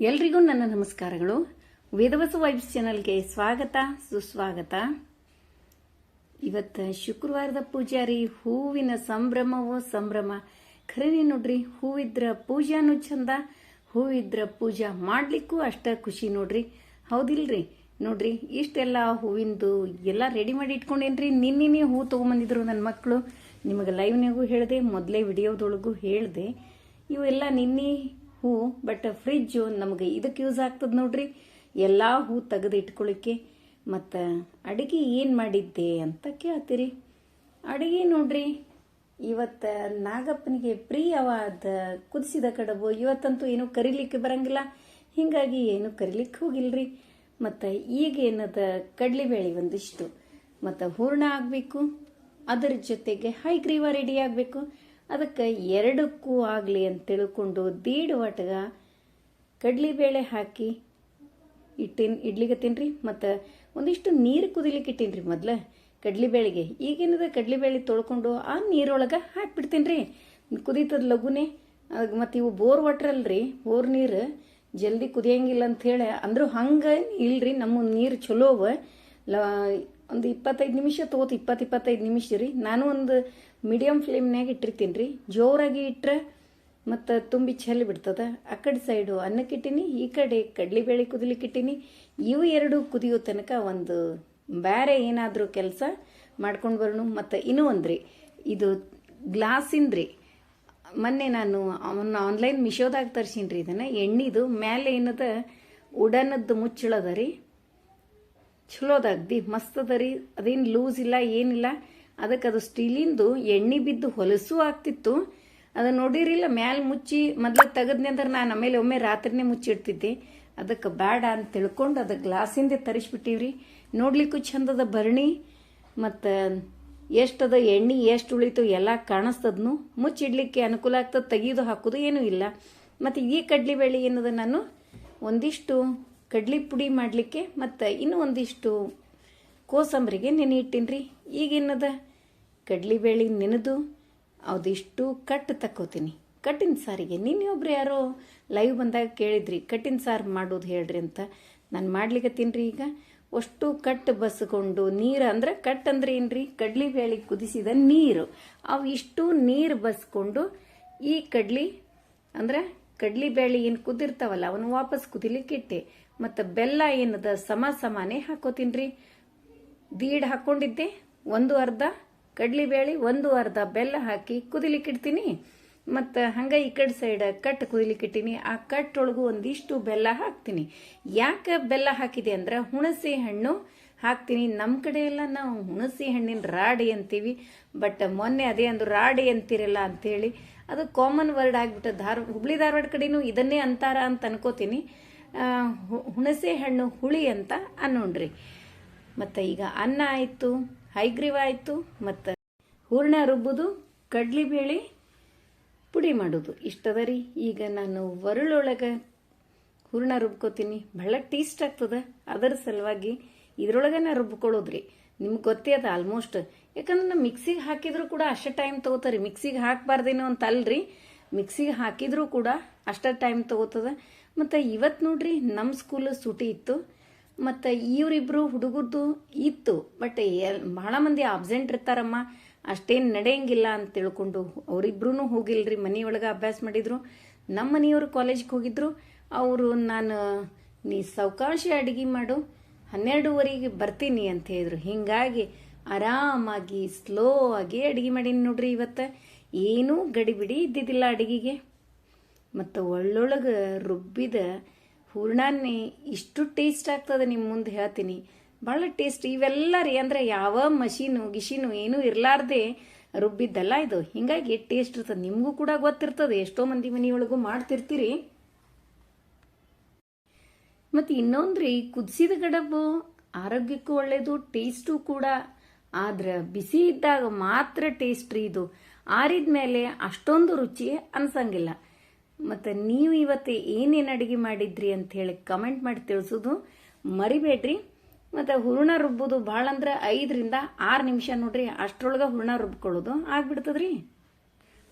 ಎಲ್ರಿಗೂ ನನ್ನ ನಮಸ್ಕಾರಗಳು. ವೇದವಸ ವೈಬ್ಸ್ ಚಾನಲ್ಗೆ ಸ್ವಾಗತ, ಸುಸ್ವಾಗತ. ಇವತ್ತು ಶುಕ್ರವಾರದ ಪೂಜಾರಿ, ಹೂವಿನ ಸಂಭ್ರಮವೋ ಸಂಭ್ರಮ. ಖರೇನೆ ನೋಡ್ರಿ, ಹೂವಿದ್ರ ಪೂಜಾನು ಚಂದ, ಹೂವಿದ್ರ ಪೂಜಾ ಮಾಡಲಿಕ್ಕೂ ಅಷ್ಟ ಖುಷಿ ನೋಡ್ರಿ. ಹೌದಿಲ್ರಿ? ನೋಡ್ರಿ, ಇಷ್ಟೆಲ್ಲ ಹೂವಿಂದು ಎಲ್ಲ ರೆಡಿ ಮಾಡಿ ಇಟ್ಕೊಂಡೇನ್ರಿ? ನಿನ್ನೆ ಹೂ ತೊಗೊಂಬಂದಿದ್ರು ನನ್ನ ಮಕ್ಕಳು ನಿಮಗೆ ಲೈವ್ನಾಗೂ ಹೇಳಿದೆ, ಮೊದಲೇ ವಿಡಿಯೋದೊಳಗೂ ಹೇಳಿದೆ. ಇವೆಲ್ಲ ನಿನ್ನೆ ಹೂ ಬಟ್ ಫ್ರಿಜ್ಜು ನಮಗೆ ಇದಕ್ಕೆ ಯೂಸ್ ಆಗ್ತದೆ ನೋಡ್ರಿ. ಎಲ್ಲ ಹೂ ತೆಗೆದು ಇಟ್ಕೊಳ್ಳಿಕ್ಕೆ ಮತ್ತು ಅಡುಗೆ ಏನು ಮಾಡಿದ್ದೆ ಅಂತ ಕೇಳ್ತೀರಿ. ಅಡುಗೆ ನೋಡ್ರಿ, ಇವತ್ತು ನಾಗಪ್ಪನಿಗೆ ಪ್ರಿಯವಾದ ಕುದಿಸಿದ ಕಡಬು ಇವತ್ತಂತೂ ಏನೂ ಕರಿಲಿಕ್ಕೆ ಬರಂಗಿಲ್ಲ. ಹೀಗಾಗಿ ಏನು ಕರಿಲಿಕ್ಕೆ ಹೋಗಿಲ್ರಿ. ಮತ್ತು ಈಗ ಏನದ ಕಡಲೆಬೇಳೆ ಒಂದಿಷ್ಟು. ಮತ್ತು ಹೂರ್ಣ ಆಗಬೇಕು. ಅದರ ಜೊತೆಗೆ ಹೈಗ್ರೀವ ರೆಡಿ ಆಗಬೇಕು. ಅದಕ್ಕೆ ಎರಡಕ್ಕೂ ಆಗಲಿ ಅಂತ ತಿಳ್ಕೊಂಡು ದೀಡ್ ಕಡ್ಲಿ ಬೇಳೆ ಹಾಕಿ ಇಟ್ಟಿನ್ ಇಡ್ಲಿಗತ್ತೀನಿ ರೀ ಮತ್ತು ಒಂದಿಷ್ಟು ನೀರು ಕುದಿಲಿಕ್ಕೆ ಇಟ್ಟೀನಿ ರೀ ಮೊದ್ಲು ಈಗೇನಿದೆ ಕಡ್ಲಿ ಬೇಳೆ ತೊಳ್ಕೊಂಡು ಆ ನೀರೊಳಗೆ ಹಾಕ್ಬಿಡ್ತೀನಿ ರೀ ಕುದೀತದ ಲಘುನೆ ಮತ್ತು ಇವು ಬೋರ್ ವಾಟ್ರಲ್ರಿ ಬೋರ್ ನೀರು ಜಲ್ದಿ ಕುದಿಯಂಗಿಲ್ಲ ಅಂತ ಹೇಳಿ ಅಂದರೂ ಹಂಗೆ ಇಲ್ರಿ, ನಮ್ಮ ನೀರು ಚಲೋ ಅವ ಲ ಒಂದು ಇಪ್ಪತ್ತೈದು ನಿಮಿಷ ತೋತು ಇಪ್ಪತ್ತು ಇಪ್ಪತ್ತೈದು ನಿಮಿಷ ರೀ. ನಾನು ಒಂದು ಮೀಡಿಯಮ್ ಫ್ಲೇಮ್ನಾಗ ಇಟ್ಟಿರ್ತೀನಿ ರೀ. ಜೋರಾಗಿ ಇಟ್ಟರೆ ಮತ್ತು ತುಂಬಿ ಚೆಲ್ಲಿ ಬಿಡ್ತದೆ. ಆ ಕಡೆ ಸೈಡು ಅನ್ನಕ್ಕಿಟ್ಟಿನಿ ಈ ಕಡೆ ಕಡಲೆಬೇಳೆ ಕುದಿಲಿಕ್ಕಿಟ್ಟಿನಿ ಇವು ಎರಡು ಕುದಿಯೋ ತನಕ ಒಂದು ಬೇರೆ ಏನಾದರೂ ಕೆಲಸ ಮಾಡ್ಕೊಂಡು ಬರೋಣ. ಮತ್ತು ಇನ್ನೂ ಒಂದ್ರಿ ಇದು ಗ್ಲಾಸಿಂದ್ರಿ ಮೊನ್ನೆ ನಾನು ಅವನ್ನ ಆನ್ಲೈನ್ ಮಿಶೋದಾಗ ತರ್ಸೀನಿ ರೀ ಇದನ್ನು. ಎಣ್ಣಿದು ಮೇಲೆ ಏನದ ಉಡನದ್ದು ಮುಚ್ಚಳದ ರೀ. ಚಲೋದಾಗ್ದಿ ಮಸ್ತ್ ಅದ ರೀ. ಅದೇನು ಲೂಸ್ ಇಲ್ಲ ಏನಿಲ್ಲ ಅದಕ್ಕೆ ಅದು ಸ್ಟೀಲಿಂದು ಎಣ್ಣೆ ಬಿದ್ದು ಹೊಲಸು ಆಗ್ತಿತ್ತು. ಅದು ನೋಡಿರಿಲ್ಲ, ಮ್ಯಾಲೆ ಮುಚ್ಚಿ ಮೊದಲು ತೆಗೆದ್ನೆ ಅಂದ್ರೆ ನಾನು ಆಮೇಲೆ ಒಮ್ಮೆ ರಾತ್ರಿನೇ ಮುಚ್ಚಿಡ್ತಿದ್ದೆ. ಅದಕ್ಕೆ ಬೇಡ ಅಂತ ತಿಳ್ಕೊಂಡು ಅದು ಗ್ಲಾಸಿಂದೆ ತರಿಸ್ಬಿಟ್ಟಿವ್ರಿ. ನೋಡ್ಲಿಕ್ಕೂ ಚಂದದ ಭರಣಿ ಮತ್ತು ಎಷ್ಟದ ಎಣ್ಣೆ, ಎಷ್ಟು ಉಳಿತು ಎಲ್ಲ ಕಾಣಿಸ್ತದ್ನು. ಮುಚ್ಚಿಡ್ಲಿಕ್ಕೆ ಅನುಕೂಲ ಆಗ್ತದೆ ತೆಗಿಯೋದು ಹಾಕೋದು ಏನೂ ಇಲ್ಲ. ಮತ್ತು ಈ ಕಡ್ಲಿಬೇಳೆ ಏನದ ನಾನು? ಒಂದಿಷ್ಟು ಕಡ್ಲಿ ಪುಡಿ ಮಾಡಲಿಕ್ಕೆ ಮತ್ತು ಇನ್ನೂ ಒಂದಿಷ್ಟು ಕೋಸಂಬರಿಗೆ ನೆನೆ ರೀ ಈಗೇನದ ಕಡ್ಲಿಬೇಳೆ ನೆನೆದು ಅದಿಷ್ಟು ಕಟ್ ತಕ್ಕೋತೀನಿ. ಕಟ್ಟಿನ ಸಾರಿಗೆ. ನಿನ್ನೆ ಒಬ್ರು ಯಾರೋ ಲೈವ್ ಬಂದಾಗ ಕೇಳಿದ್ರಿ, ಕಟ್ಟಿನ ಸಾರು ಮಾಡೋದು ಹೇಳ್ರಿ ಅಂತ. ನಾನು ಮಾಡ್ಲಿಕ್ಕೆ ರೀ ಈಗ. ಅಷ್ಟು ಕಟ್ಟು ಬಸ್ಕೊಂಡು ನೀರು ಅಂದ್ರೆ ಕಟ್ ಅಂದ್ರೆ ಏನ್ರಿ? ಕಡ್ಲಿ ಬೇಳೆ ಕುದಿಸಿದ ನೀರು. ಅವು ಇಷ್ಟು ನೀರು ಬಸ್ಕೊಂಡು ಈ ಕಡ್ಲಿ ಅಂದ್ರೆ ಕಡ್ಲಿ ಬೇಳೆ ಏನು ಕುದಿರ್ತಾವಲ್ಲ ಅವನು ವಾಪಸ್ ಕುದಿಲಿಕ್ಕೆ ಇಟ್ಟೆ. ಮತ್ತು ಬೆಲ್ಲ ಏನದ ಸಮ ಸಮಾನೇ ಹಾಕೋತೀನಿ ದೀಡ್ ಹಾಕ್ಕೊಂಡಿದ್ದೆ ಒಂದು ಅರ್ಧ ಕಡ್ಲಿಬೇಳೆ ಒಂದು ಅರ್ಧ ಬೆಲ್ಲ ಹಾಕಿ ಕುದಿಲಿಕ್ಕಿಡ್ತೀನಿ ಮತ್ತು ಹಂಗೆ ಈ ಕಡೆ ಸೈಡ್ ಕಟ್ ಕುದಿಲಿಕ್ಕಿಟ್ಟಿನಿ ಆ ಆ ಕಟ್ಟೊಳಗೂ ಒಂದಿಷ್ಟು ಬೆಲ್ಲ ಹಾಕ್ತೀನಿ. ಯಾಕೆ ಬೆಲ್ಲ ಹಾಕಿದೆ ಅಂದ್ರೆ ಹುಣಸೆ ಹಣ್ಣು ಹಾಕ್ತೀನಿ. ನಮ್ಮ ಕಡೆ ಎಲ್ಲ ನಾವು ಹುಣಸೆ ಹಣ್ಣಿನ ರಾಡಿ ಅಂತೀವಿ. ಬಟ್ ಮೊನ್ನೆ ಅದೇ ಒಂದು ರಾಡಿ ಅಂತಿರಲ್ಲ ಅಂಥೇಳಿ. ಅದು ಕಾಮನ್ ವರ್ಡ್ ಆಗಿಬಿಟ್ಟು ಧಾರ್ ಹುಬ್ಳಿ ಧಾರವಾಡ ಕಡೆನೂ ಇದನ್ನೇ ಅಂತಾರ ಅಂತ ಅನ್ಕೋತೀನಿ. ಹುಣಸೆ ಹಣ್ಣು ಹುಳಿ ಅಂತ ಅನ್ನೋಣ್ರಿ. ಮತ್ತು ಈಗ ಅನ್ನ ಆಯಿತು, ಹೈಗ್ರೀವ ಆಯಿತು, ಮತ್ತು ಹೂರ್ಣ ಕಡ್ಲೆ ಬೇಳೆ ಪುಡಿ ಮಾಡೋದು. ಇಷ್ಟದ ರೀ ಈಗ ನಾನು ಒರಳೊಳಗೆ ಹೂರ್ಣ ರುಬ್ಕೋತೀನಿ. ಭಾಳ ಟೇಸ್ಟ್ ಆಗ್ತದೆ. ಅದರ ಸಲುವಾಗಿ ಇದರೊಳಗೆ ನಾ ರುಬ್ಕೊಳ್ಳೋದ್ರಿ. ನಿಮ್ಗೆ ಗೊತ್ತೇ ಅದ ಆಲ್ಮೋಸ್ಟ್ ಯಾಕಂದ್ರೆ ನಾ ಮಿಕ್ಸಿಗೆ ಹಾಕಿದ್ರು ಕೂಡ ಅಷ್ಟೇ ಟೈಮ್ ತೊಗೋತಾರೆ. ಮಿಕ್ಸಿಗೆ ಹಾಕಬಾರ್ದೇನೋ ಅಂತ ಅಲ್ರಿ. ಮಿಕ್ಸಿಗೆ ಹಾಕಿದ್ರೂ ಕೂಡ ಅಷ್ಟೇ ಟೈಮ್ ತೊಗೋತದ. ಮತ್ತು ಇವತ್ತು ನೋಡ್ರಿ ನಮ್ಮ ಸ್ಕೂಲ್ ಸೂಟಿ ಇತ್ತು, ಮತ್ತು ಇವರಿಬ್ಬರು ಹುಡುಗರದು ಇತ್ತು ಬಟ್ ಎಲ್ ಭಾಳ ಮಂದಿ ಆಬ್ಸೆಂಟ್ ಇರ್ತಾರಮ್ಮ, ಅಷ್ಟೇನು ನಡೆಯಂಗಿಲ್ಲ ಅಂತ ತಿಳ್ಕೊಂಡು ಅವರಿಬ್ರು ಹೋಗಿಲ್ರಿ ಮನೆಯೊಳಗೆ ಅಭ್ಯಾಸ ಮಾಡಿದರು. ನಮ್ಮ ಮನೆಯವರು ಕಾಲೇಜ್ಗೆ ಹೋಗಿದ್ರು, ಅವರು ನಾನು, ನೀ ಸಾವಕಾಶ ಅಡುಗೆ ಮಾಡು, ಹನ್ನೆರಡುವರೆಗೆ ಬರ್ತೀನಿ ಅಂತ ಹೇಳಿದ್ರು. ಹೀಗಾಗಿ ಆರಾಮಾಗಿ ಸ್ಲೋ ಆಗಿ ಅಡುಗೆ ಮಾಡೀನಿ ನೋಡ್ರಿ ಇವತ್ತು. ಏನೂ ಗಡಿಬಿಡಿ ಇದ್ದಿದ್ದಿಲ್ಲ ಅಡುಗೆಗೆ. ಮತ್ತು ಒಳ್ಳೊಳಗೆ ರುಬ್ಬಿದ ಹೂರ್ಣನೇ ಇಷ್ಟು ಟೇಸ್ಟ್ ಆಗ್ತದೆ ನಿಮ್ಮ ಮುಂದೆ ಹೇಳ್ತೀನಿ. ಭಾಳ ಟೇಸ್ಟ್ ಇವೆಲ್ಲ ರೀ ಅಂದರೆ ಯಾವ ಮಷೀನು ಗಿಶೀನು ಏನೂ ಇರಲಾರ್ದೆ ರುಬ್ಬಿದ್ದಲ್ಲ ಇದು. ಹಿಂಗಾಗಿ ಟೇಸ್ಟ್ ಇರ್ತದೆ. ನಿಮಗೂ ಕೂಡ ಗೊತ್ತಿರ್ತದೆ. ಎಷ್ಟೋ ಮಂದಿ ಮನೆಯೊಳಗೂ ಮಾಡ್ತಿರ್ತೀರಿ. ಮತ್ತು ಇನ್ನೊಂದು ರೀ, ಕುದಿಸಿದ ಗಡಬು ಆರೋಗ್ಯಕ್ಕೂ ಒಳ್ಳೆಯದು ಟೇಸ್ಟು ಕೂಡ. ಆದ್ರೆ ಬಿಸಿ ಇದ್ದಾಗ ಮಾತ್ರ ಟೇಸ್ಟ್ ರೀ ಇದು. ಆರಿದ ಮೇಲೆ ಅಷ್ಟೊಂದು ರುಚಿ ಅನ್ಸಂಗಿಲ್ಲ. ಮತ್ತು ನೀವು ಇವತ್ತು ಏನೇನು ಅಡುಗೆ ಮಾಡಿದ್ರಿ ಅಂತ ಹೇಳಿ ಕಮೆಂಟ್ ಮಾಡಿ ತಿಳಿಸೋದು ಮರಿಬೇಡ್ರಿ. ಮತ್ತು ಹೂರ್ಣ ರುಬ್ಬೋದು ಭಾಳ ಅಂದ್ರೆ ಐದರಿಂದ ಆರು ನಿಮಿಷ ನೋಡ್ರಿ, ಅಷ್ಟರೊಳಗೆ ಹೂರ್ಣ ರುಬ್ಕೊಳ್ಳೋದು ಆಗ್ಬಿಡ್ತದ್ರಿ.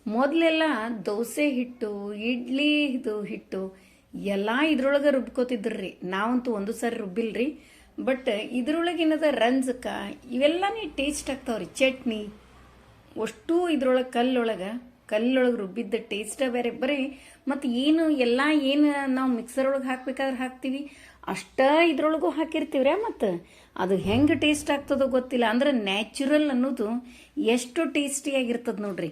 ಮೊದಲೆಲ್ಲ ದೋಸೆ ಹಿಟ್ಟು, ಇಡ್ಲಿ ಇದು ಹಿಟ್ಟು ಎಲ್ಲ ಇದ್ರೊಳಗೆ ರುಬ್ಕೋತಿದ್ರಿ ನಾವಂತೂ ಒಂದು ಸಾರಿ ರುಬ್ಬಿಲ್ರಿ. ಬಟ್ ಇದ್ರೊಳಗೆ ಏನದ ರಂಜಕ, ಇವೆಲ್ಲನೇ ಟೇಸ್ಟ್ ಆಗ್ತಾವ್ರಿ. ಚಟ್ನಿ, ಅಷ್ಟು ಇದ್ರೊಳಗೆ ಕಲ್ಲೊಳಗೆ ಕಲ್ಲೊಳಗೆ ರುಬ್ಬಿದ್ದ ಟೇಸ್ಟ ಬೇರೆ. ಬರೀ ಮತ್ತು ಏನು ಎಲ್ಲ ಏನು ನಾವು ಮಿಕ್ಸರ್ ಒಳಗೆ ಹಾಕ್ಬೇಕಾದ್ರೆ ಹಾಕ್ತೀವಿ. ಅಷ್ಟ ಇದ್ರೊಳಗೂ ಹಾಕಿರ್ತೀವ್ರ ಮತ್ತು? ಅದು ಹೆಂಗೆ ಟೇಸ್ಟ್ ಆಗ್ತದೋ ಗೊತ್ತಿಲ್ಲ. ಅಂದ್ರೆ ನ್ಯಾಚುರಲ್ ಅನ್ನೋದು ಎಷ್ಟು ಟೇಸ್ಟಿಯಾಗಿರ್ತದೆ ನೋಡ್ರಿ.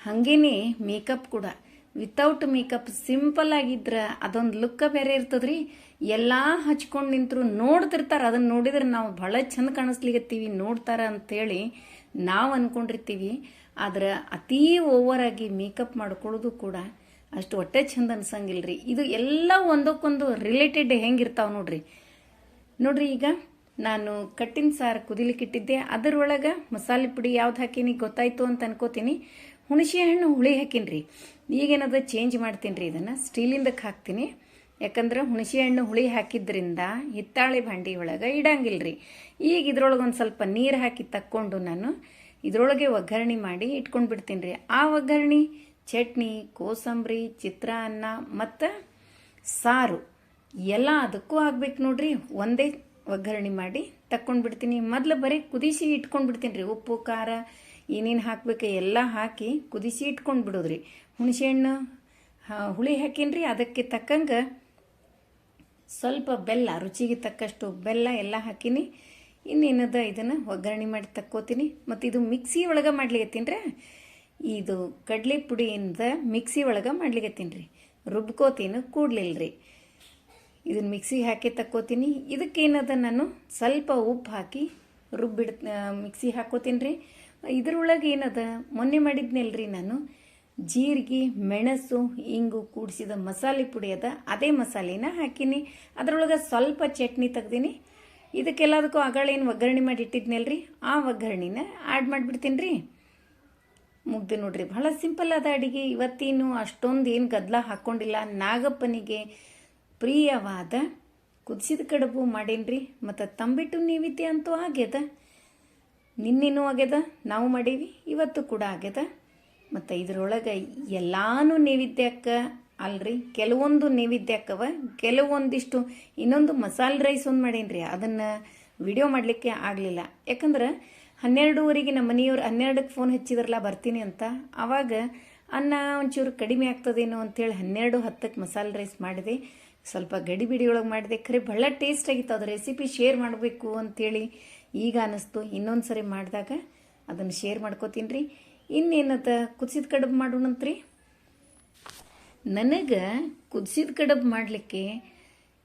ಹಾಗೇನೆ ಮೇಕಪ್ ಕೂಡ. ವಿತೌಟ್ ಮೇಕಪ್ ಸಿಂಪಲ್ ಆಗಿದ್ರೆ ಅದೊಂದು ಲುಕ್ಕ ಬೇರೆ ಇರ್ತದ್ರಿ. ಎಲ್ಲ ಹಚ್ಕೊಂಡು ನಿಂತರು ನೋಡ್ತಿರ್ತಾರೆ. ಅದನ್ನ ನೋಡಿದ್ರೆ ನಾವು ಭಾಳ ಚಂದ ಕಾಣಿಸ್ಲಿಕ್ಕೆತ್ತೀವಿ ನೋಡ್ತಾರ ಅಂತೇಳಿ ನಾವು ಅಂದ್ಕೊಂಡಿರ್ತೀವಿ ಆದ್ರೆ ಅತೀ ಓವರಾಗಿ ಮೇಕಪ್ ಮಾಡ್ಕೊಳ್ಳೋದು ಕೂಡ ಅಷ್ಟು ಹೊಟ್ಟೆ ಚಂದ ಅನ್ಸಂಗಿಲ್ರಿ. ಇದು ಎಲ್ಲ ಒಂದಕ್ಕೊಂದು ರಿಲೇಟೆಡ್ ಹೆಂಗಿರ್ತಾವ ನೋಡ್ರಿ. ನೋಡ್ರಿ ಈಗ ನಾನು ಕಟ್ಟಿನ ಸಾರು ಕುದಿಲಿಕ್ಕಿಟ್ಟಿದ್ದೆ ಅದರೊಳಗೆ ಮಸಾಲೆ ಪುಡಿ ಯಾವ್ದು ಹಾಕೀನಿ ಗೊತ್ತಾಯ್ತು ಅಂತ ಅನ್ಕೋತೀನಿ. ಹುಣಸೆ ಹಣ್ಣು ಹುಳಿ ಹಾಕೀನಿ ಈಗೇನದ ಚೇಂಜ್ ಮಾಡ್ತೀನಿ ರೀ ಇದನ್ನು ಸ್ಟೀಲಿಂದಕ್ಕೆ ಹಾಕ್ತೀನಿ. ಯಾಕಂದ್ರೆ ಹುಣಸೆ ಹಣ್ಣು ಹುಳಿ ಹಾಕಿದ್ರಿಂದ ಹಿತ್ತಾಳೆ ಭಾಂಡಿ ಒಳಗೆ ಇಡಂಗಿಲ್ರಿ. ಈಗ ಇದ್ರೊಳಗೆ ಒಂದು ಸ್ವಲ್ಪ ನೀರು ಹಾಕಿ ತಕ್ಕೊಂಡು ನಾನು ಇದರೊಳಗೆ ಒಗ್ಗರಣೆ ಮಾಡಿ ಇಟ್ಕೊಂಡು ಬಿಡ್ತೀನಿ ರೀ ಆ ಒಗ್ಗರಣೆ ಚಟ್ನಿ, ಕೋಸಂಬರಿ ಚಿತ್ರಾನ್ನ ಮತ್ತು ಸಾರು. ಎಲ್ಲ ಅದಕ್ಕೂ ಆಗ್ಬೇಕು ನೋಡ್ರಿ. ಒಂದೇ ಒಗ್ಗರಣೆ ಮಾಡಿ ತಕ್ಕೊಂಡು ಬಿಡ್ತೀನಿ. ಮೊದಲು ಬರೀ ಕುದಿಸಿ ಇಟ್ಕೊಂಡು ಬಿಡ್ತೀನಿ ರೀ ಉಪ್ಪು, ಖಾರ ಏನೇನು ಹಾಕ್ಬೇಕು ಎಲ್ಲ ಹಾಕಿ ಕುದಿಸಿ ಇಟ್ಕೊಂಡು ಬಿಡೋದ್ರಿ. ಹುಣಸೆಹಣ್ಣು ಹುಳಿ ಹಾಕೀನಿ ಅದಕ್ಕೆ ತಕ್ಕಂಗೆ ಸ್ವಲ್ಪ ಬೆಲ್ಲ, ರುಚಿಗೆ ತಕ್ಕಷ್ಟು ಬೆಲ್ಲ ಎಲ್ಲ ಹಾಕೀನಿ. ಇನ್ನೇನದ ಇದನ್ನು ಒಗ್ಗರಣೆ ಮಾಡಿ ತಕ್ಕೋತೀನಿ. ಮತ್ತು ಇದು ಮಿಕ್ಸಿ ಒಳಗೆ ಮಾಡ್ಲಿಕ್ಕೆ ಇದು ಕಡಲೆ ಪುಡಿಯಿಂದ ಮಿಕ್ಸಿ ಒಳಗೆ ಮಾಡ್ಲಿಕತ್ತೀನಿ ರೀ. ರುಬ್ಕೋತೀನಿ ಕೂಡ್ಲಿಲ್ಲ ರೀ ಇದನ್ನ ಮಿಕ್ಸಿಗೆ ಹಾಕಿ ತಕ್ಕೋತೀನಿ. ಇದಕ್ಕೇನದ ನಾನು ಸ್ವಲ್ಪ ಉಪ್ಪು ಹಾಕಿ ರುಬ್ಬಿಡ್ ಮಿಕ್ಸಿ ಹಾಕೋತೀನಿ ರೀ. ಇದ್ರೊಳಗೆ ಏನದ? ಮೊನ್ನೆ ಮಾಡಿದ್ನಲ್ಲ ರೀ ನಾನು ಜೀರಿಗೆ, ಮೆಣಸು, ಇಂಗು ಕೂಡಿಸಿದ ಮಸಾಲೆ ಪುಡಿ ಅದ, ಅದೇ ಮಸಾಲೆನ ಹಾಕೀನಿ. ಅದರೊಳಗೆ ಸ್ವಲ್ಪ ಚಟ್ನಿ ತೆಗ್ದೀನಿ. ಇದಕ್ಕೆಲ್ಲದಕ್ಕೂ ಅಗಳೇನು ಒಗ್ಗರಣೆ ಮಾಡಿ ರೀ ಆ ಒಗ್ಗರಣೆನ ಆ್ಯಡ್ ಮಾಡಿಬಿಡ್ತೀನಿ ರೀ. ಮುಗ್ದು ನೋಡ್ರಿ. ಬಹಳ ಸಿಂಪಲ್ ಅದ ಅಡಿಗೆ. ಇವತ್ತೇನು ಅಷ್ಟೊಂದು ಏನು ಗದ್ದಲ ಹಾಕ್ಕೊಂಡಿಲ್ಲ ನಾಗಪ್ಪನಿಗೆ ಪ್ರಿಯವಾದ ಕುದಿಸಿದ ಕಡುಬು ಮಾಡೇನ್ರಿ. ಮತ್ತು ತಂಬಿಟ್ಟು ನೈವೇದ್ಯ ಅಂತೂ ಆಗ್ಯದ. ನಿನ್ನೇನೂ ಆಗ್ಯದ, ನಾವು ಮಾಡೀವಿ, ಇವತ್ತು ಕೂಡ ಆಗ್ಯದ. ಮತ್ತು ಇದರೊಳಗೆ ಎಲ್ಲಾನು ನೈವೇದ್ಯಕ್ಕ ಅಲ್ರಿ, ಕೆಲವೊಂದು ನೈವೇದ್ಯಕ್ಕವ ಕೆಲವೊಂದಿಷ್ಟು ಇನ್ನೊಂದು ಮಸಾಲೆ ರೈಸ್ ಒಂದು ಮಾಡೇನ್ರಿ. ಅದನ್ನು ವಿಡಿಯೋ ಮಾಡಲಿಕ್ಕೆ ಆಗಲಿಲ್ಲ. ಯಾಕಂದ್ರೆ ಹನ್ನೆರಡೂವರೆಗೆ ನಮ್ಮ ಮನೆಯವ್ರು ಹನ್ನೆರಡಕ್ಕೆ ಫೋನ್ ಹಚ್ಚಿದ್ರಲ್ಲ, ಬರ್ತೀನಿ ಅಂತ. ಆವಾಗ ಅನ್ನ ಒಂಚೂರು ಕಡಿಮೆ ಆಗ್ತದೇನೋ ಅಂಥೇಳಿ ಹನ್ನೆರಡು ಹತ್ತಕ್ಕೆ ಮಸಾಲೆ ರೈಸ್ ಮಾಡಿದೆ. ಸ್ವಲ್ಪ ಗಡಿ ಒಳಗೆ ಮಾಡಿದೆ. ಖರೆ ಭಾಳ ಟೇಸ್ಟ್ ಆಗಿತ್ತು ಅದು ರೆಸಿಪಿ ಶೇರ್ ಮಾಡಬೇಕು ಅಂಥೇಳಿ ಈಗ ಅನ್ನಿಸ್ತು ಇನ್ನೊಂದು ಸರಿ ಮಾಡಿದಾಗ ಅದನ್ನು ಶೇರ್ ಮಾಡ್ಕೋತೀನಿ ರೀ ಇನ್ನೇನದ ಕುದಿಸಿದ ಕಡುಬು ಮಾಡೋಣಂತ್ರಿ? ನನಗೆ ಕುದಿಸಿದ ಕಡಬು ಮಾಡಲಿಕ್ಕೆ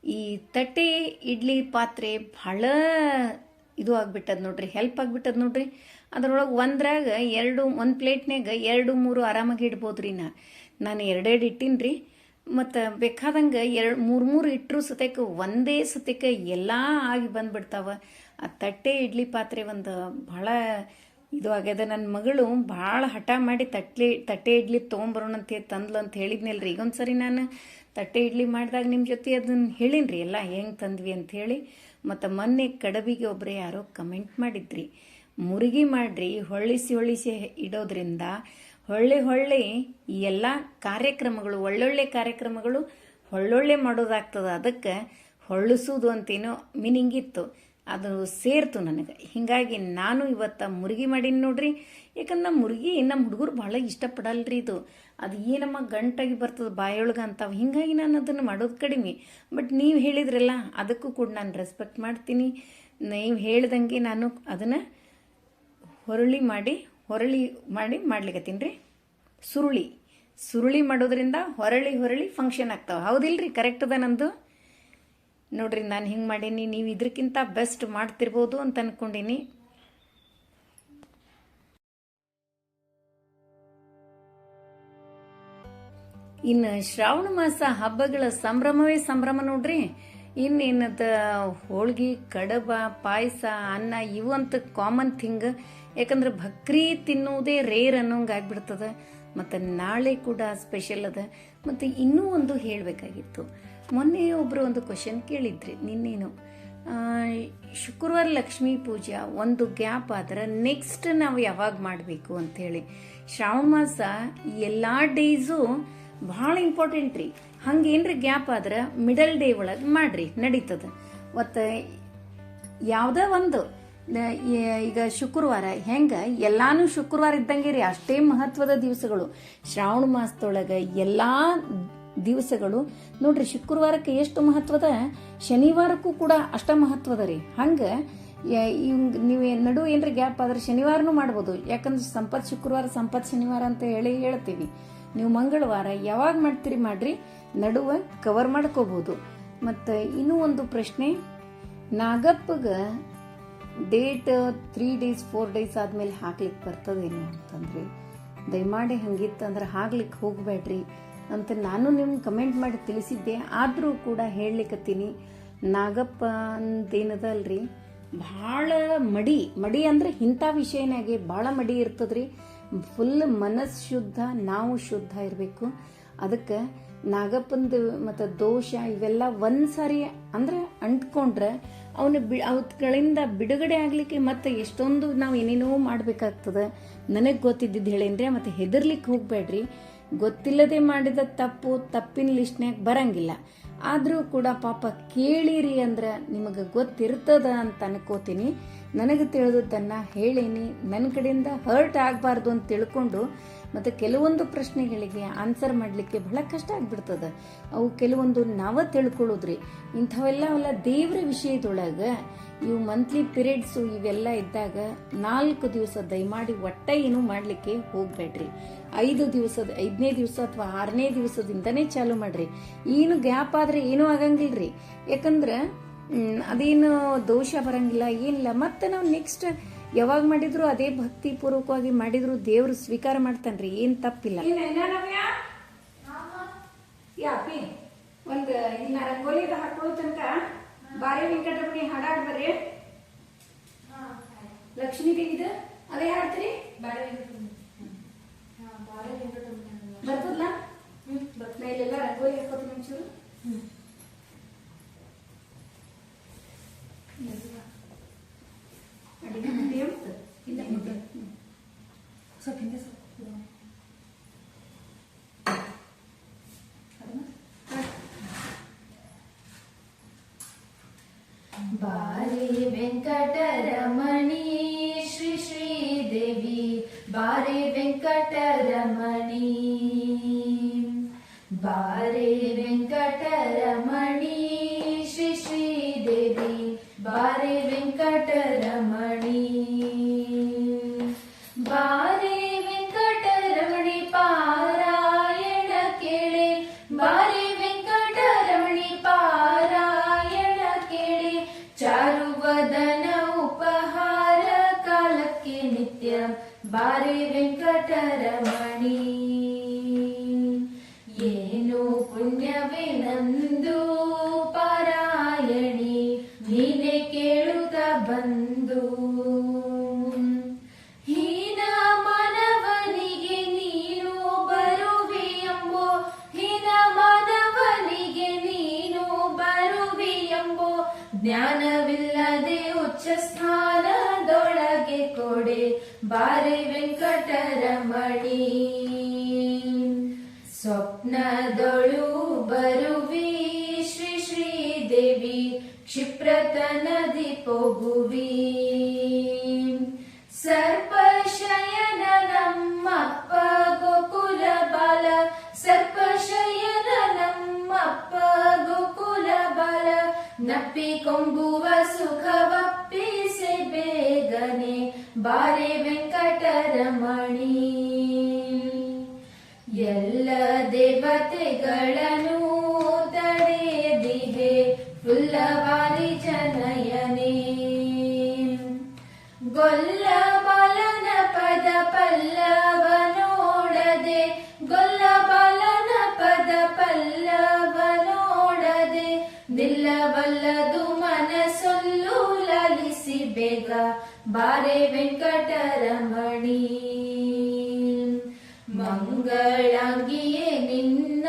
ಈ ತಟ್ಟೆ, ಇಡ್ಲಿ ಪಾತ್ರೆ ಭಾಳ ಇದು ಆಗ್ಬಿಟ್ಟದ ನೋಡ್ರಿ ಹೆಲ್ಪ್ ಆಗ್ಬಿಟ್ಟದ ನೋಡ್ರಿ. ಅದರೊಳಗೆ ಒಂದ್ರಾಗ ಎರಡು, ಒಂದು ಪ್ಲೇಟ್ನಾಗ ಎರಡು, ಮೂರು ಆರಾಮಾಗಿ ಇಡ್ಬೋದು ರೀ ನಾ. ನಾನು ಎರಡೆರಡು ಇಟ್ಟೀನಿ ರೀ ಮತ್ತು ಬೇಕಾದಂಗೆ ಎರಡು, ಮೂರು ಮೂರು ಇಟ್ಟರು ಸತೇಕ ಒಂದೇ ಸತೇಕ ಎಲ್ಲ ಆಗಿ ಬಂದ್ಬಿಡ್ತಾವ. ಆ ತಟ್ಟೆ ಇಡ್ಲಿ ಪಾತ್ರೆ ಒಂದು ಭಾಳ ಇದು ಆಗ್ಯದ. ನನ್ನ ಮಗಳು ಭಾಳ ಹಠ ಮಾಡಿ ತಟ್ಲಿ, ತಟ್ಟೆ ಇಡ್ಲಿ ತೊಗೊಂಬರೋಣ ಅಂತ ತಂದ್ಲು ಅಂತ ಹೇಳಿದ್ನಲ್ಲ ಈಗೊಂದು ಸರಿ ನಾನು ತಟ್ಟೆ ಇಡ್ಲಿ ಮಾಡಿದಾಗ ನಿಮ್ಮ ಜೊತೆ ಅದನ್ನು ಹೇಳಿನಿ ರೀ ಎಲ್ಲ ಹೆಂಗೆ ತಂದ್ವಿ ಅಂತ ಹೇಳಿ. ಮತ್ತು ಮೊನ್ನೆ ಕಡಬಿಗೆ ಒಬ್ಬರೇ ಯಾರೋ ಕಮೆಂಟ್ ಮಾಡಿದ್ರಿ. ಮುರುಗಿ ಮಾಡಿರಿ, ಹೊಳ್ಳಿಸಿ ಹೊಳ್ಳಿಸಿ ಇಡೋದ್ರಿಂದ ಹೊಳ್ಳೆ ಹೊಳ್ಳೆ ಈ ಎಲ್ಲ ಕಾರ್ಯಕ್ರಮಗಳು, ಒಳ್ಳೊಳ್ಳೆ ಕಾರ್ಯಕ್ರಮಗಳು ಹೊಳ್ಳೊಳ್ಳೆ ಮಾಡೋದಾಗ್ತದೆ. ಅದಕ್ಕೆ ಹೊಳ್ಳಿಸೋದು ಅಂತೇನೋ ಮೀನಿಂಗ್ ಇತ್ತು. ಅದು ಸೇರ್ತು ನನಗೆ. ಹೀಗಾಗಿ ನಾನು ಇವತ್ತು ಮುರುಗಿ ಮಾಡೀನಿ ನೋಡ್ರಿ. ಯಾಕಂದ್ರೆ ಮುರುಗಿ ನಮ್ಮ ಹುಡುಗರು ಭಾಳ ಇಷ್ಟಪಡಲ್ರಿ ಇದು. ಅದು ಏನಮ್ಮ ಗಂಟಾಗಿ ಬರ್ತದೆ ಬಾಯೊಳಗೆ ಅಂತಾವ. ಹೀಗಾಗಿ ನಾನು ಅದನ್ನು ಮಾಡೋದು ಕಡಿಮೆ. ಬಟ್ ನೀವು ಹೇಳಿದ್ರಲ್ಲ, ಅದಕ್ಕೂ ಕೂಡ ನಾನು ರೆಸ್ಪೆಕ್ಟ್ ಮಾಡ್ತೀನಿ. ನೀವು ಹೇಳ್ದಂಗೆ ನಾನು ಅದನ್ನು ಹೊರಳಿ ಮಾಡಿ ಹೊರಳಿ ಮಾಡಿ ಮಾಡ್ಲಿಕ್ಕತ್ತೀನಿ ರೀ. ಸುರುಳಿ. ಸುರುಳಿ ಮಾಡೋದ್ರಿಂದ ಹೊರಳಿ ಹೊರಳಿ ಫಂಕ್ಷನ್ ಆಗ್ತಾವೆ. ಹೌದಿಲ್ರಿ? ಕರೆಕ್ಟ್ ಅದ ನಂದು? ನೋಡ್ರಿ, ನಾನು ಹಿಂಗೆ ಮಾಡೀನಿ, ನೀವು ಇದಕ್ಕಿಂತ ಬೆಸ್ಟ್ ಮಾಡ್ತಿರ್ಬೋದು ಅಂತ ಅಂದ್ಕೊಂಡೀನಿ ಇನ್ನು ಶ್ರಾವಣ ಮಾಸ ಹಬ್ಬಗಳ ಸಂಭ್ರಮವೇ ಸಂಭ್ರಮ ನೋಡ್ರಿ. ಇನ್ನೇನದ ಹೋಳ್ಗಿ, ಕಡಬ, ಪಾಯಸ, ಅನ್ನ ಇವಂತ ಕಾಮನ್ ಥಿಂಗ್ ಯಾಕಂದ್ರೆ ಭಕ್ರಿ ತಿನ್ನುವುದೇ ರೇರ್ ಅನ್ನೋಂಗೆ ಆಗ್ಬಿಡ್ತದೆ. ಮತ್ತು ನಾಳೆ ಕೂಡ ಸ್ಪೆಷಲ್ ಅದ. ಮತ್ತು ಇನ್ನೂ ಒಂದು ಹೇಳಬೇಕಾಗಿತ್ತು. ಮೊನ್ನೆ ಒಬ್ಬರು ಒಂದು ಕ್ವಶನ್ ಕೇಳಿದ್ರಿ, ನಿನ್ನೇನು. ಶುಕ್ರವಾರ ಲಕ್ಷ್ಮೀ ಪೂಜಾ, ಒಂದು ಗ್ಯಾಪ್ ಆದ್ರೆ ನೆಕ್ಸ್ಟ್ ನಾವು ಯಾವಾಗ ಮಾಡಬೇಕು ಅಂಥೇಳಿ. ಶ್ರಾವಣ ಮಾಸ ಎಲ್ಲ ಡೇಸು ಭಾಳ ಇಂಪಾರ್ಟೆಂಟ್ ರೀ. ಹಂಗೇನ್ರಿ ಗ್ಯಾಪ್ ಆದ್ರೆ ಮಿಡಲ್ ಡೇ ಒಳಗೆ ಮಾಡ್ರಿ, ನಡೀತದೆ. ಮತ್ತು ಯಾವುದೇ ಒಂದು ಈಗ ಶುಕ್ರವಾರ, ಹೆಂಗ? ಎಲ್ಲಾನು ಶುಕ್ರವಾರ ಇದ್ದಂಗೆ ರೀ, ಅಷ್ಟೇ ಮಹತ್ವದ ದಿವಸಗಳು. ಶ್ರಾವಣ ಮಾಸದೊಳಗೆ ಎಲ್ಲಾ ದಿವಸಗಳು. ನೋಡ್ರಿ, ಶುಕ್ರವಾರಕ್ಕೆ ಎಷ್ಟು ಮಹತ್ವದ? ಶನಿವಾರಕ್ಕೂ ಕೂಡ ಅಷ್ಟ ಮಹತ್ವದ ರೀ. ಹಂಗ ಇವಂಗ್ ನೀವು ನಡು ಏನ್ರಿ ಗ್ಯಾಪ್ ಆದ್ರೆ ಶನಿವಾರನೂ ಮಾಡ್ಬೋದು. ಯಾಕಂದ್ರೆ ಸಂಪತ್ ಶುಕ್ರವಾರ, ಸಂಪತ್ ಶನಿವಾರ ಅಂತ ಹೇಳಿ ಹೇಳ್ತೀವಿ. ನೀವು ಮಂಗಳವಾರ ಯಾವಾಗ ಮಾಡ್ತೀರಿ ಮಾಡ್ರಿ, ನಡುವೆ ಕವರ್ ಮಾಡ್ಕೋಬಹುದು ಮತ್ತು ಇನ್ನೂ ಒಂದು ಪ್ರಶ್ನೆ. ನಾಗಪ್ಪಗ date three days four days ಆದ್ಮೇಲೆ ಹಾಕ್ಲಿಕ್ಕೆ ಬರ್ತದೇನು ಅಂತಂದ್ರೆ? ದಯಮಾಡಿ ಹಂಗಿತ್ತಂದ್ರೆ ಹಾಕ್ಲಿಕ್ಕೆ ಹೋಗ್ಬೇಡ್ರಿ ಅಂತ ನಾನು ನಿಮ್ಗೆ ಕಮೆಂಟ್ ಮಾಡಿ ತಿಳಿಸಿದ್ದೆ. ಆದರೂ ಕೂಡ ಹೇಳಲಿಕ್ಕತ್ತೀನಿ ನಾಗಪ್ಪ ಅಂತೇನದಲ್ರಿ? ಭಾಳ ಮಡಿ. ಮಡಿ ಅಂದ್ರೆ ಇಂಥ ವಿಷಯನಾಗೆ ಭಾಳ ಮಡಿ ಇರ್ತದ್ರಿ. ಫುಲ್ ಮನಸ್ಸು ಶುದ್ಧ, ನಾವು ಶುದ್ಧ ಇರಬೇಕು. ಅದಕ್ಕೆ ನಾಗಪ್ಪಂದು ಮತ್ತು ದೋಷ ಇವೆಲ್ಲ ಒಂದು ಸಾರಿ ಅಂದ್ರೆ ಅಂಟ್ಕೊಂಡ್ರೆ ಅವನು ಬಿ ಅವತ್ಗಳಿಂದ ಬಿಡುಗಡೆ ಆಗಲಿಕ್ಕೆ ಮತ್ತೆ ಎಷ್ಟೊಂದು ನಾವು ಏನೇನೋ ಮಾಡಬೇಕಾಗ್ತದೆ. ನನಗೆ ಗೊತ್ತಿದ್ದಿದ್ದು ಹೇಳೇನ್ರಿ, ಮತ್ತು ಹೆದರ್ಲಿಕ್ಕೆ ಹೋಗ್ಬೇಡ್ರಿ. ಗೊತ್ತಿಲ್ಲದೆ ಮಾಡಿದ ತಪ್ಪು ತಪ್ಪಿನ ಲಿಸ್ಟ್ನ್ಯಾಗ ಬರಂಗಿಲ್ಲ. ಆದರೂ ಕೂಡ ಪಾಪ ಕೇಳಿರಿ ಅಂದ್ರೆ ನಿಮಗೆ ಗೊತ್ತಿರ್ತದ ಅಂತ ಅನ್ಕೋತೀನಿ. ನನಗೆ ತಿಳಿದದ್ದನ್ನು ಹೇಳೀನಿ. ನನ್ನ ಕಡೆಯಿಂದ ಹರ್ಟ್ ಆಗಬಾರ್ದು ಅಂತ ತಿಳ್ಕೊಂಡು ಮತ್ತು ಕೆಲವೊಂದು ಪ್ರಶ್ನೆಗಳಿಗೆ ಆನ್ಸರ್ ಮಾಡಲಿಕ್ಕೆ ಬಹಳ ಕಷ್ಟ ಆಗ್ಬಿಡ್ತದ. ಅವು ಕೆಲವೊಂದು ನಾವ ತಿಳ್ಕೊಳ್ಳೋದ್ರಿ. ಇಂಥವೆಲ್ಲ ಅವೆಲ್ಲ ದೇವ್ರ ವಿಷಯದೊಳಗೆ ಇವು ಮಂತ್ಲಿ ಪಿರಿಯಡ್ಸು ಇವೆಲ್ಲ ಇದ್ದಾಗ ನಾಲ್ಕು ದಿವಸ ದಯಮಾಡಿ ಒಟ್ಟ ಏನು ಮಾಡಲಿಕ್ಕೆ ಹೋಗ್ಬೇಡ್ರಿ. ಐದು ದಿವಸದ ಐದನೇ ದಿವಸ ಅಥವಾ ಆರನೇ ದಿವಸದಿಂದನೇ ಚಾಲು ಮಾಡ್ರಿ. ಏನು ಗ್ಯಾಪ್ ಆದ್ರೆ ಏನೂ ಆಗಂಗಿಲ್ರಿ. ಯಾಕಂದ್ರೆ ಅದೇನು ದೋಷ ಬರಂಗಿಲ್ಲ ಏನಿಲ್ಲ. ಮತ್ತೆ ನಾವು ನೆಕ್ಸ್ಟ್ ಯಾವಾಗ ಮಾಡಿದ್ರು ಅದೇ ಭಕ್ತಿ ಪೂರ್ವಕವಾಗಿ ಮಾಡಿದ್ರು ದೇವ್ರು ಸ್ವೀಕಾರ ಮಾಡ್ತಾನ್ರಿ. ಏನ್ ತಪ್ಪಿಲ್ಲ. ಯಾಪಿ ಒಂದು ಇನ್ನ ರಂಗೋಲಿದ ಹಾಕೊಳ್ಳೋ ತನಕ ಬಾರಿ ವೆಂಕಟರಮಣಿ ಹಾಡಾಡ್ ಬರ್ರಿ. ಲಕ್ಷ್ಮೀ ದೇವಿದ ಅದೇ ಹಾಡ್ತೀರಿ? ಬರ್ತದಲ್ಲ ನಾ ಇಲ್ಲೆಲ್ಲ ರಂಗೋಲಿ ಹಾಕೋದು ಒಂಚೂರು. ಅಡಿಗೆ ಮಾಡಿ ಅಂತ ಇಲ್ಲ ಮುದ್ದೆ ಹ್ಮ್. ಸ್ವಲ್ಪ ಹಿಂದೆ ಸ್ವಲ್ಪ ಬಾರೆ ವೆಂಕಟರಮಣಿ ಶ್ರೀ ಶ್ರೀದೇವಿ ಬಾರೆ ವೆಂಕಟರಮಣಿ. ಜ್ಞಾನವಿಲ್ಲದೆ ಉಚ್ಚ ಸ್ಥಾನದೊಳಗೆ ಕೊಡೆ ಬಾರೆ ವೆಂಕಟರಮಣಿ. ಸ್ವಪ್ನದೊಳು ಬರುವಿ ಶ್ರೀ ಶ್ರೀದೇವಿ ಕ್ಷಿಪ್ರತ ನದಿ ಪೊಗುವಿ. ನಪ್ಪಿ ಕೊಂಬುವ ಸುಖವಪ್ಪಿಸೆ ಬೇಗನೆ ಬಾರೆ ವೆಂಕಟರಮಣಿ. ಎಲ್ಲ ದೇವತೆಗಳನ್ನು ತಡೆದಿದೆ ಫುಲ್ಲವಾರಿ ಜನಯನೇ. ಗೊಲ್ಲ ಬಾರೆ ವೆಂಕಟರಮಣಿ. ಮಂಗಳಾಂಗಿಯೇ ನಿನ್ನ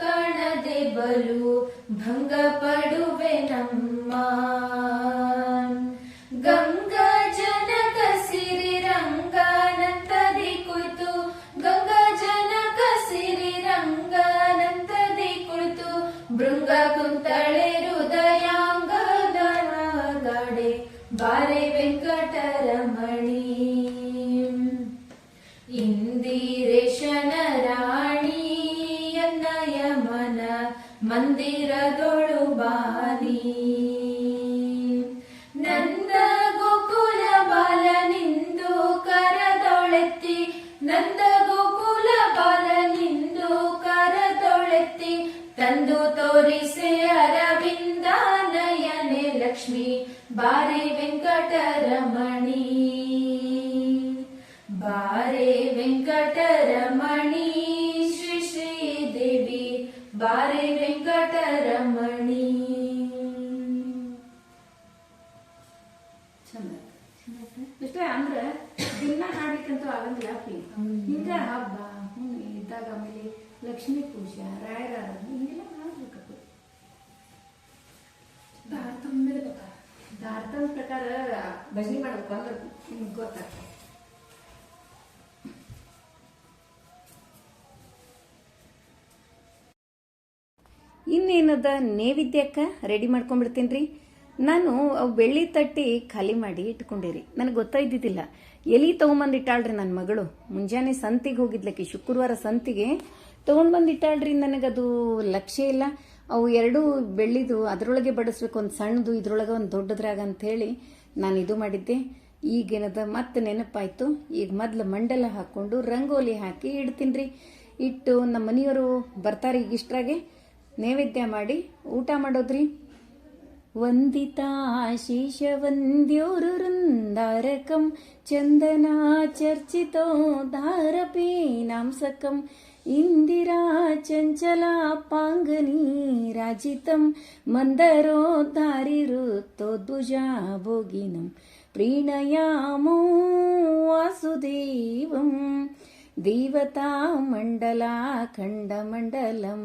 ಕಾಣದೆ ಬಲು ಭಂಗ ಪಡುವೆ મંદિર દોડું બારી ಚಂದ. ಇಷ್ಟೇ ಅಂದ್ರೆ ದಿನ ಹಾಡ್ಲಿಕ್ಕಂತೂ ಆಗಂಗಿಲ್ಲ ಹಿಂಗ ಹಬ್ಬ ಹ್ಮ್ ಇದ್ದಾಗ ಆಮೇಲೆ ಲಕ್ಷ್ಮೀ ಪೂಜೆ ರಾಯರ ಹಿಂಗೆಲ್ಲ ಮಾಡ್ಬೇಕಪ್ಪ. ದಾರ್ತನ ಪ್ರಕಾರ ಭಜನೆ ಮಾಡ್ಬೇಕು ಅಂದ್ರೆ ನಿಮ್ಗೆ ಗೊತ್ತಾಗ್ತದೆ ಇನ್ನೇನದ ನೈವೇದ್ಯಕ್ಕೆ ರೆಡಿ ಮಾಡ್ಕೊಂಡ್ಬಿಡ್ತೀನಿ ರೀ ನಾನು ಬೆಳ್ಳಿ ತಟ್ಟಿ ಖಾಲಿ ಮಾಡಿ ಇಟ್ಕೊಂಡಿರಿ. ನನಗೆ ಗೊತ್ತಾಯ್ದಿದ್ದಿಲ್ಲ. ಎಲಿ ತೊಗೊಂಬಂದು ಇಟ್ಟಾಳ್ರಿ ನನ್ನ ಮಗಳು. ಮುಂಜಾನೆ ಸಂತಿಗೆ ಹೋಗಿದ್ಲಕ್ಕೆ ಶುಕ್ರವಾರ ಸಂತಿಗೆ ತೊಗೊಂಡು ಬಂದು ಇಟ್ಟಾಳ್ರಿ ನನಗದು ಲಕ್ಷ್ಯ ಇಲ್ಲ. ಅವು ಎರಡೂ ಬೆಳ್ಳಿದು ಅದರೊಳಗೆ ಬಡಿಸ್ಬೇಕು, ಒಂದು ಸಣ್ಣದು, ಇದ್ರೊಳಗೆ ಒಂದು ದೊಡ್ಡದ್ರಾಗ ಅಂಥೇಳಿ ನಾನು ಇದು ಮಾಡಿದ್ದೆ. ಈಗೇನದ ಮತ್ತೆ ನೆನಪಾಯ್ತು. ಈಗ ಮೊದ್ಲು ಮಂಡಲ ಹಾಕ್ಕೊಂಡು ರಂಗೋಲಿ ಹಾಕಿ ಇಡ್ತೀನಿ ರೀ ಇಟ್ಟು ನಮ್ಮ ಮನೆಯವರು ಬರ್ತಾರೆ ಈಗ ಇಷ್ಟರಾಗೆ ನೈವೇದ್ಯ ಮಾಡಿ ಊಟ ಮಾಡೋದ್ರಿ. വന്ദിതാശിഷവന്ദ്യോരുന്ദാരകം ചന്ദനാചർച്ചിതോ ധാരപീനാംസകം ഇന്ദിരാചഞ്ചലാപാങ്കനി രാജിതം മന്ദരോദ്ധാരിരുത്തോദ്ഭുജാ ഭോഗിനം. പ്രീണയാമോ വാസുദേവം ദേവതാമണ്ഡലാഖണ്ഡമണ്ഡലം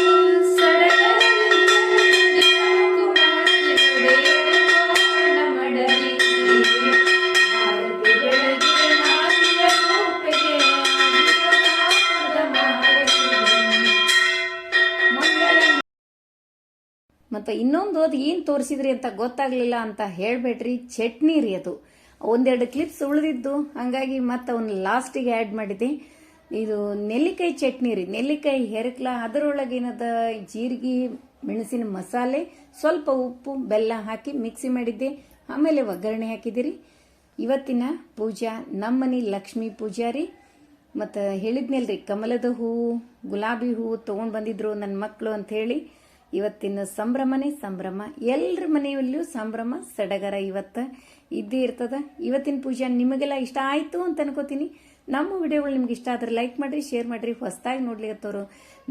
ಮತ್ತು ಇನ್ನೊಂದು ಅದು ಏನು ತೋರಿಸಿದ್ರಿ ಅಂತ ಗೊತ್ತಾಗ್ಲಿಲ್ಲ ಅಂತ ಹೇಳಬೇಡ್ರಿ. ಚಟ್ನಿ ರೀ ಅದು. ಒಂದೆರಡು ಕ್ಲಿಪ್ಸ್ ಉಳಿದಿದ್ದು. ಹಂಗಾಗಿ ಮತ್ತೆ ಅವನ್ನ ಲಾಸ್ಟಿಗೆ ಆ್ಯಡ್ ಮಾಡಿದೆ. ಇದು ನೆಲ್ಲಿಕಾಯಿ ಚಟ್ನಿ ರೀ. ನೆಲ್ಲಿಕಾಯಿ ಹೆರಕ್ಲ, ಅದರೊಳಗೆ ಏನದ ಜೀರಿಗೆ, ಮೆಣಸಿನ ಮಸಾಲೆ, ಸ್ವಲ್ಪ ಉಪ್ಪು, ಬೆಲ್ಲ ಹಾಕಿ ಮಿಕ್ಸಿ ಮಾಡಿದ್ದೆ. ಆಮೇಲೆ ಒಗ್ಗರಣೆ ಹಾಕಿದಿರಿ ಇವತ್ತಿನ ಪೂಜಾ ನಮ್ಮನೆ ಲಕ್ಷ್ಮೀ ಪೂಜಾರಿ ಮತ್ತು ಹೇಳಿದ್ನಲ್ರಿ, ಕಮಲದ ಹೂವು ಗುಲಾಬಿ ಹೂವು ತೊಗೊಂಡು ಬಂದಿದ್ರು ನನ್ನ ಮಕ್ಕಳು ಅಂತ ಹೇಳಿ. ಇವತ್ತಿನ ಸಂಭ್ರಮನೇ ಸಂಭ್ರಮ. ಎಲ್ಲರ ಮನೆಯಲ್ಲೂ ಸಂಭ್ರಮ ಸಡಗರ ಇವತ್ತು ಇದ್ದೇ ಇರ್ತದ. ಇವತ್ತಿನ ಪೂಜೆ ನಿಮಗೆಲ್ಲ ಇಷ್ಟ ಆಯಿತು ಅಂತ ಅನ್ಕೋತೀನಿ. ನಮ್ಮ ವಿಡಿಯೋಗಳು ನಿಮ್ಗೆ ಇಷ್ಟ ಆದ್ರೆ ಲೈಕ್ ಮಾಡಿರಿ, ಶೇರ್ ಮಾಡಿರಿ, ಹೊಸದಾಗಿ ನೋಡ್ಲಿಕ್ಕತ್ತವರು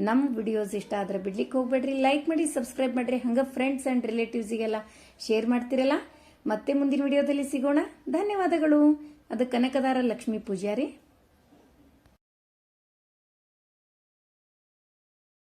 ನಮ್ಮ ವಿಡಿಯೋಸ್ ಇಷ್ಟ ಆದ್ರೆ ಬಿಡ್ಲಿಕ್ಕೆ ಹೋಗ್ಬೇಡ್ರಿ. ಲೈಕ್ ಮಾಡಿ, ಸಬ್ಸ್ಕ್ರೈಬ್ ಮಾಡಿರಿ. ಹಂಗೆ ಫ್ರೆಂಡ್ಸ್ ಆ್ಯಂಡ್ ರಿಲೇಟಿವ್ಸಿಗೆಲ್ಲ ಶೇರ್ ಮಾಡ್ತಿರಲ್ಲ. ಮತ್ತೆ ಮುಂದಿನ ವಿಡಿಯೋದಲ್ಲಿ ಸಿಗೋಣ. ಧನ್ಯವಾದಗಳು. ಅದು ಕನಕದಾರ ಲಕ್ಷ್ಮೀ ಪೂಜಾರಿ.